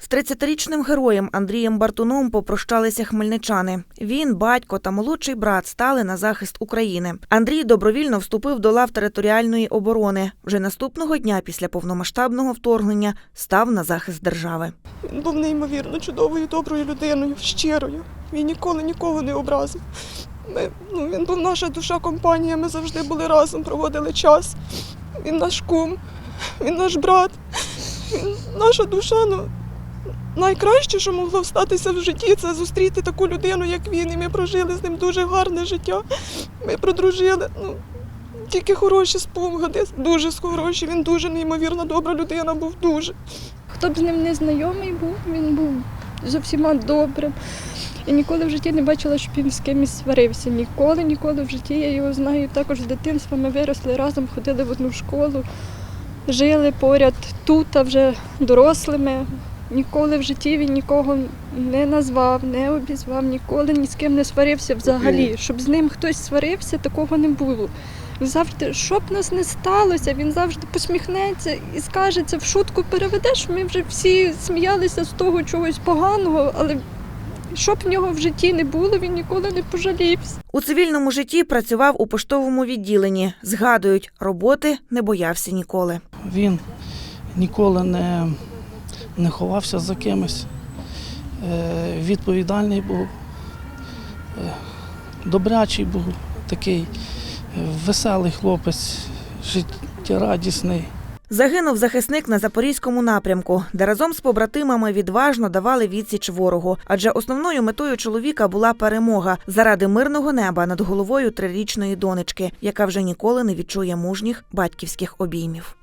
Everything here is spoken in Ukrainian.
З 30-річним героєм Андрієм Бартуном попрощалися хмельничани. Він, батько та молодший брат стали на захист України. Андрій добровільно вступив до лав територіальної оборони. Вже наступного дня після повномасштабного вторгнення став на захист держави. Він був неймовірно чудовою, доброю людиною, щирою. Він ніколи нікого не образив. Ми, ну, він був наша душа компанія, ми завжди були разом, проводили час. Він наш кум, він наш брат, він наша душа. Ну, найкраще, що могло статися в житті, це зустріти таку людину, як він. І ми прожили з ним дуже гарне життя. Ми продружили. Ну, тільки хороші спогади, дуже хороші. Він дуже неймовірно добра людина був дуже. Хто б з ним не знайомий був, він був зо всіма добрим. І ніколи в житті не бачила, щоб він з кимось сварився. Ніколи, ніколи в житті. Я його знаю також з дитинства. Ми виросли разом, ходили в одну школу, жили поряд тут, а вже дорослими. Ніколи в житті він нікого не назвав, не обізвав, ніколи ні з ким не сварився взагалі. Щоб з ним хтось сварився, такого не було. Завжди, що б нас не сталося, він завжди посміхнеться і скаже, це в шутку переведеш. Ми вже всі сміялися з того чогось поганого, але що б в нього в житті не було, він ніколи не пожалівся. У цивільному житті працював у поштовому відділенні. Згадують, роботи не боявся ніколи. Він ніколи не, не ховався за кимось. Е, відповідальний був, е, добрячий був такий, веселий хлопець, життєрадісний. Загинув захисник на запорізькому напрямку, де разом з побратимами відважно давали відсіч ворогу. Адже основною метою чоловіка була перемога заради мирного неба над головою трирічної донечки, яка вже ніколи не відчує мужніх батьківських обіймів.